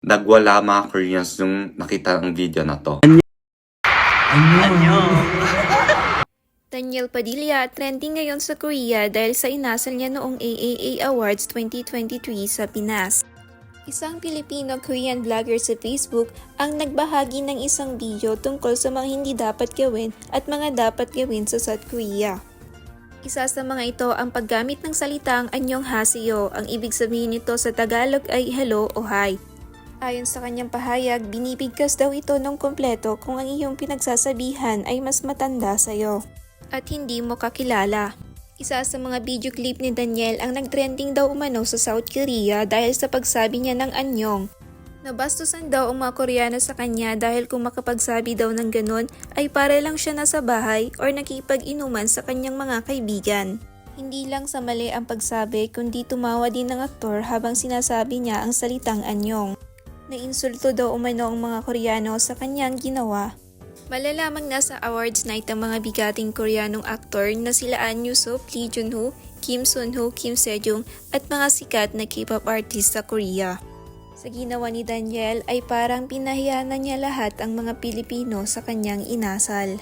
nagwala mga Koreans nung nakita ang video na to. Daniel Padilla trending ngayon sa Korea dahil sa inasal niya noong AAA Awards 2023 sa Pinas. Isang Filipino-Korean vlogger sa Facebook ang nagbahagi ng isang video tungkol sa mga hindi dapat gawin at mga dapat gawin sa South Korea. Isa sa mga ito ang paggamit ng salitang anyong hasiyo. Ang ibig sabihin nito sa Tagalog ay hello o hi. Ayon sa kanyang pahayag, binibigkas daw ito ng kompleto kung ang iyong pinagsasabihan ay mas matanda sa'yo at hindi mo kakilala. Isa sa mga video clip ni Daniel ang nagtrending daw umano sa South Korea dahil sa pagsabi niya ng anyong. Nabastusan daw ang mga Koreano sa kanya dahil kung makapagsabi daw ng ganun ay para lang siya nasa bahay or nakipag-inuman sa kanyang mga kaibigan. Hindi lang sa mali ang pagsabi kundi tumawa din ng aktor habang sinasabi niya ang salitang anyong. Nainsulto daw umano ang mga Koreano sa kanyang ginawa. Malalamang nasa awards night ang mga bigating Koreanong aktor na sila An Yusup, Lee Junho, Kim Sunho, Kim Sejong at mga sikat na K-pop artist sa Korea. Sa ginawa ni Daniel ay parang pinahiya na niya lahat ang mga Pilipino sa kanyang inasal.